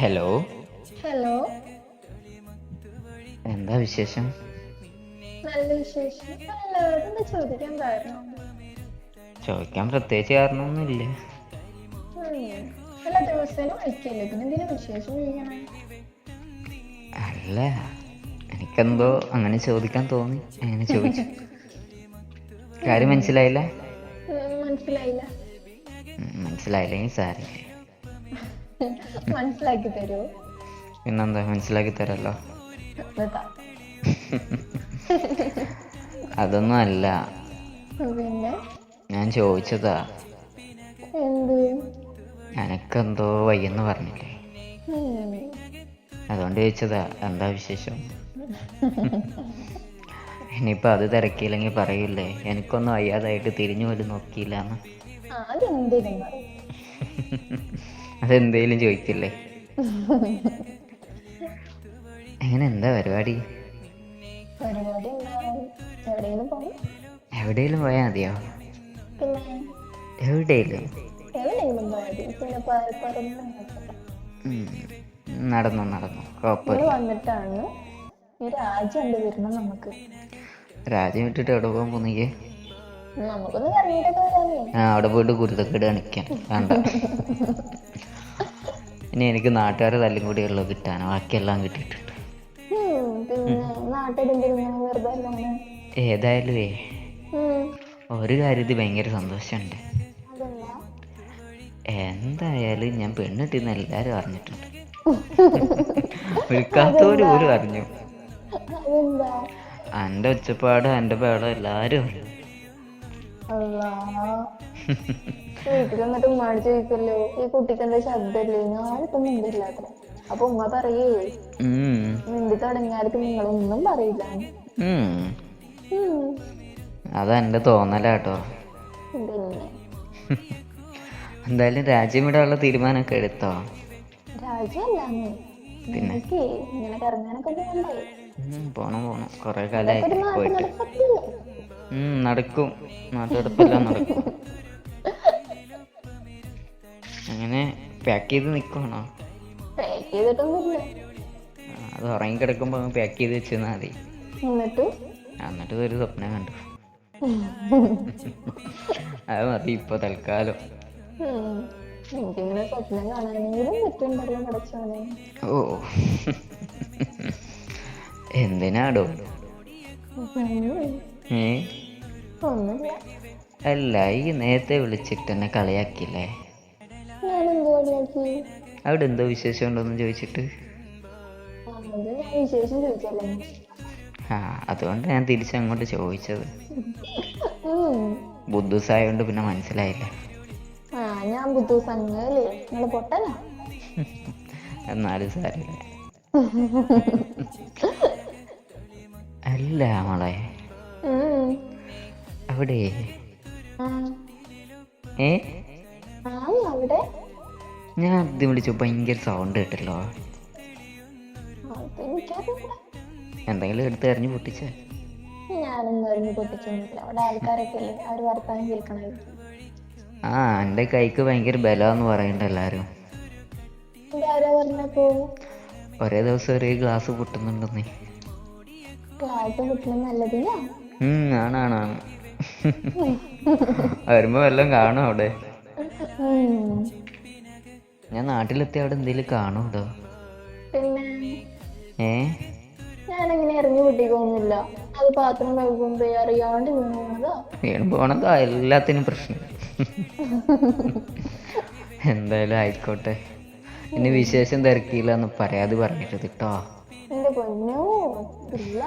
Hello hello എന്താ വിശേഷം? നല്ല വിശേഷം. ചോദിക്കാൻ കാരണം? ചോദിക്കാൻ പ്രത്യേകിച്ച് കാരണമൊന്നുമില്ല. അല്ല ദിവസേന വിളിക്കല്ലേ? പിന്നെ എന്തിനാ വിശേഷം അല്ല എനിക്കെന്തോ അങ്ങനെ ചോദിക്കാൻ തോന്നി. അങ്ങനെ ചോദിച്ചു? കാര്യം മനസ്സിലായില്ല? മനസ്സിലായില്ല. മനസ്സിലായില്ലെങ്കിൽ സാരില്ല മനസ്സിലാക്കി തരുമോ പിന്നെന്താ? മനസ്സിലാക്കി തരാലോ. അതൊന്നും അല്ല. പിന്നെ? ഞാൻ ചോദിച്ചതാ. എന്ത്? എനക്കെന്തോ വയ്യെന്ന് പറഞ്ഞില്ലേ. അതുകൊണ്ട് ചോദിച്ചതാ. എന്താ വിശേഷം? ഇനിയിപ്പോ അത് തിരക്കിയില്ലെങ്കിൽ പറയില്ലേ എനിക്കൊന്നും വയ്യാതായിട്ട് തിരിഞ്ഞു പോലും നോക്കിയില്ല എന്ന് അതെന്തിനും അതെന്തേലും ചോദിക്കില്ലേ? അങ്ങനെ എന്താ പരിപാടി? എവിടെയെങ്കിലും പോയാൽ മതിയോ? പിന്നെ പിന്നെ പ- നടന്നു നടന്നു. വന്നിട്ടാണ്. രാജ്യം വിട്ടിട്ട് എവിടെ പോകാൻ വരാമേ ആ അവിടെ പോയിട്ട് കുരുത്തക്കേട് കാണിക്കാൻ. വേണ്ട. ഇനി എനിക്ക് നാട്ടുകാരെ തല്ലും കൂടിയുള്ളൂ കിട്ടാൻ. ബാക്കിയെല്ലാം കിട്ടിയിട്ടുണ്ട്. ഏതായാലും ഒരു കാര്യത്തിൽ ഭയങ്കര സന്തോഷമുണ്ട്. എന്തായാലും ഞാൻ പെണ്ണിട്ടിന്ന് എല്ലാരും അറിഞ്ഞിട്ടുണ്ട്. വിൽക്കാത്തവര് പോലും അറിഞ്ഞു. എന്റെ എന്റെ ഒച്ചപ്പാടും എന്റെ പേടം എല്ലാരും അറിഞ്ഞു. വീട്ടിൽ വന്നിട്ട് ഉമ്മാട് ചോദിക്കല്ലോ ഈ കുട്ടിക്ക് എന്താ ശബ്ദല്ലേ ഞാനിപ്പം മിണ്ടില്ലാത്ര അപ്പൊ ഉമ്മ പറയേ. മിണ്ടി തുടങ്ങിയാലും നിങ്ങളൊന്നും പറയില്ല. അതെന്റെ തോന്നലാട്ടോ. എന്തായാലും രാജ്യം ഇടാനുള്ള തീരുമാനമൊക്കെ എടുത്തോ? രാജ്യമല്ലാന്ന്. എനിക്ക് ഇങ്ങനെ കറങ്ങാനൊക്കെ പോണം പോണം. കൊറേ കാലമായി പോയിട്ട്. നടക്കും. നാട്ടെടുപ്പെല്ലാം നടക്കും. അങ്ങനെ പാക്ക് ചെയ്ത് നിൽക്കുവാണോ അത് ഉറങ്ങി കിടക്കുമ്പോ പാക്ക് ചെയ്ത് വെച്ചാൽ മതി. എന്നിട്ട്? ഒരു സ്വപ്നം കണ്ടു. അത് മതി ഇപ്പൊ തൽക്കാലം. ഓ. എന്തിനാടോ? ഏ? അല്ല ഈ നേരത്തെ വിളിച്ചിട്ട് എന്നെ കളിയാക്കില്ലേ അവിടെ എന്തോ വിശേഷം ഉണ്ടോന്ന് ചോദിച്ചിട്ട്. ആ അതുകൊണ്ട് ഞാൻ തിരിച്ചങ്ങോട്ട് ചോദിച്ചത്. ബുദ്ധിസായോണ്ട് പിന്നെ മനസ്സിലായില്ല. ഞാൻ പൊട്ടനാ? എന്നാലും സാരില്ല അല്ല മോളെ. അവിടെ. ഏ? അവിടെ? ഞാൻ ആദ്യം വിളിച്ചു ഭയങ്കര സൗണ്ട് കേട്ടല്ലോ. എന്തെങ്കിലും എടുത്ത് എറിഞ്ഞു പൊട്ടിച്ചേ. ആ എന്റെ കൈക്ക് ഭയങ്കര ബലമെന്ന് പറയണ്ട എല്ലാരും. ഒരേ ദിവസം ഒരേ ഗ്ലാസ് പൊട്ടുന്നുണ്ടെന്നേ. പൊട്ടുന്നത് നല്ലതിനാ? ഉം, ആണാണാണ് വരുമ്പോ വല്ലതും കാണും അവിടെ. ഞാൻ നാട്ടിലെത്തി അവിടെ എന്തേലും കാണും കേട്ടോ ഏ? ഞാനങ്ങനെ എറിഞ്ഞു പൊട്ടിക്കൊന്നുമില്ല അത് പാത്രം കഴുകുമ്പോ അറിയാണ്ട് വീണു പോണതാ വീണ് പോണതാ എല്ലാത്തിനും പ്രശ്നം. എന്തായാലും ആയിക്കോട്ടെ. ഇനി വിശേഷം തിരക്കിയില്ല എന്ന് പറയാതെ പറഞ്ഞിട്ട് കേട്ടോ എന്റെ പൊന്നോ ഇല്ല.